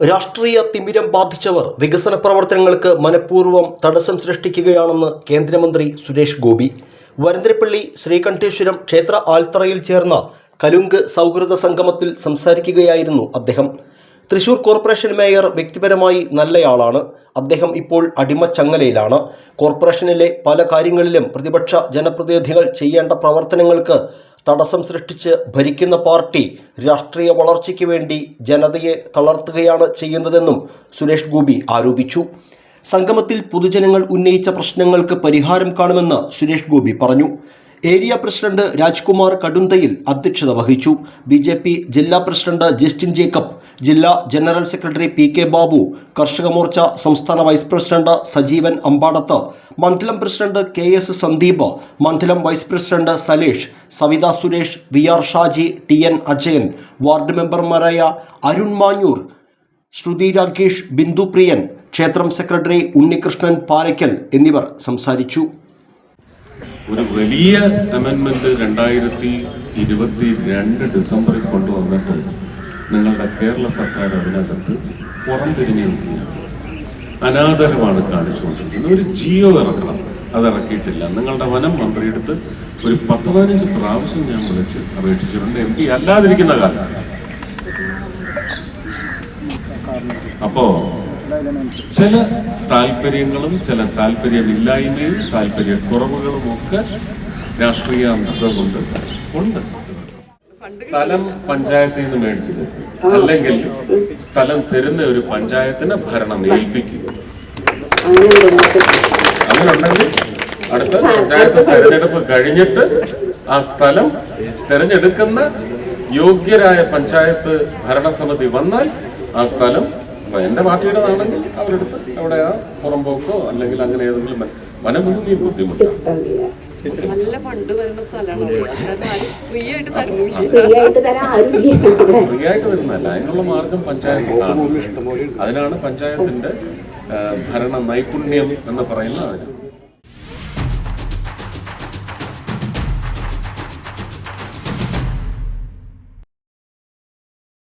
രാഷ്ട്രീയ തിമിരം ബാധിച്ചവർ വികസന പ്രവർത്തനങ്ങൾക്ക് മനഃപൂർവം തടസ്സം സൃഷ്ടിക്കുകയാണെന്ന് കേന്ദ്രമന്ത്രി സുരേഷ് ഗോപി. വരന്തരപ്പള്ളി ശ്രീകണ്ഠേശ്വരം ക്ഷേത്ര ആൽത്തറയിൽ ചേർന്ന കലുങ്ക് സൗഹൃദ സംഗമത്തിൽ സംസാരിക്കുകയായിരുന്നു അദ്ദേഹം. തൃശൂർ കോർപ്പറേഷൻ മേയർ വ്യക്തിപരമായി നല്ലയാളാണ്. അദ്ദേഹം ഇപ്പോൾ അടിമച്ചങ്ങലയിലാണ് കോർപ്പറേഷനിലെ പല കാര്യങ്ങളിലും പ്രതിപക്ഷ ജനപ്രതിനിധികൾ ചെയ്യേണ്ട പ്രവർത്തനങ്ങൾക്ക് തടസ്സം സൃഷ്ടിച്ച് ഭരിക്കുന്ന പാർട്ടി രാഷ്ട്രീയ വളർച്ചയ്ക്ക് വേണ്ടി ജനതയെ തളർത്തുകയാണ് ചെയ്യുന്നതെന്നും സുരേഷ് ഗോപി ആരോപിച്ചു. സംഗമത്തിൽ പൊതുജനങ്ങൾ ഉന്നയിച്ച പ്രശ്നങ്ങൾക്ക് പരിഹാരം കാണുമെന്ന് സുരേഷ് ഗോപി പറഞ്ഞു. ഏരിയ പ്രസിഡന്റ് രാജ്കുമാർ കടുന്തയിൽ അധ്യക്ഷത വഹിച്ചു. ബി ജില്ലാ പ്രസിഡന്റ് ജസ്റ്റിൻ ജേക്കബ് ജില്ലാ general secretary P K Babu Karshaka Morcha സംസ്ഥാന വൈസ് പ്രസിഡന്റ് സജീവൻ അമ്പാടത്ത് മണ്ഡലം പ്രസിഡന്റ് കെ എസ് സന്ദീപ് മണ്ഡലം vice president Salesh Savitha Suresh V R Shaji T N Ajayan ward മെമ്പർമാരായ അരുൺ മാഞ്ഞൂർ ശ്രുതി രാകേഷ് ബിന്ദുപ്രിയൻ ക്ഷേത്രം സെക്രട്ടറി ഉണ്ണികൃഷ്ണൻ പാലയ്ക്കൽ എന്നിവർ സംസാരിച്ചു. ഒരു വലിയ അമെൻമെന്റ് രണ്ടായിരത്തി ഇരുപത്തി രണ്ട് ഡിസംബറിൽ കൊണ്ടുവന്നിട്ട് നിങ്ങളുടെ കേരള സർക്കാർ അതിനകത്ത് പുറം തിരിഞ്ഞു നിൽക്കുകയാണ്. അനാദരവാണ് കാണിച്ചുകൊണ്ടിരിക്കുന്നത്. ഒരു ജിയോ ഇറക്കണം. അത് ഇറക്കിയിട്ടില്ല. നിങ്ങളുടെ വനം മന്ത്രിയെടുത്ത് ഒരു പത്ത് പതിനഞ്ച് പ്രാവശ്യം ഞാൻ വിളിച്ച് അപേക്ഷിച്ചിട്ടുണ്ട്. എം പി അല്ലാതിരിക്കുന്ന കാലം അപ്പോ ചില താല്പര്യങ്ങളും ചില താല്പര്യമില്ലായ്മയും താല്പര്യക്കുറവുകളും ഒക്കെ രാഷ്ട്രീയ അന്ധത കൊണ്ട് ഉണ്ട്. സ്ഥലം പഞ്ചായത്തിൽ നിന്ന് മേടിച്ചത്. അല്ലെങ്കിൽ സ്ഥലം തരുന്ന ഒരു പഞ്ചായത്തിന് ഭരണം ഏൽപ്പിക്കുക. അങ്ങനെയുണ്ടെങ്കിൽ അടുത്ത പഞ്ചായത്ത് തെരഞ്ഞെടുപ്പ് കഴിഞ്ഞിട്ട് ആ സ്ഥലം തെരഞ്ഞെടുക്കുന്ന യോഗ്യരായ പഞ്ചായത്ത് ഭരണസമിതി വന്നാൽ ആ സ്ഥലം എന്റെ പാർട്ടിയുടേതാണെങ്കിൽ അവരെടുത്ത് അവിടെ ആ പുറമ്പോക്കോ അല്ലെങ്കിൽ അങ്ങനെ ഏതെങ്കിലും വന- വനഭൂമി ബുദ്ധിമുട്ടാണ്. നല്ല ഫണ്ട് വരുന്ന സ്ഥലമാണ് ഫ്രീ ആയിട്ട് തരുന്നില്ല ഫ്രീ ആയിട്ട് അതിനുള്ള മാർഗം പഞ്ചായത്ത് അതിനാണ് പഞ്ചായത്തിന്റെ ഭരണ നൈപുണ്യം എന്ന് പറയുന്ന അതിന്.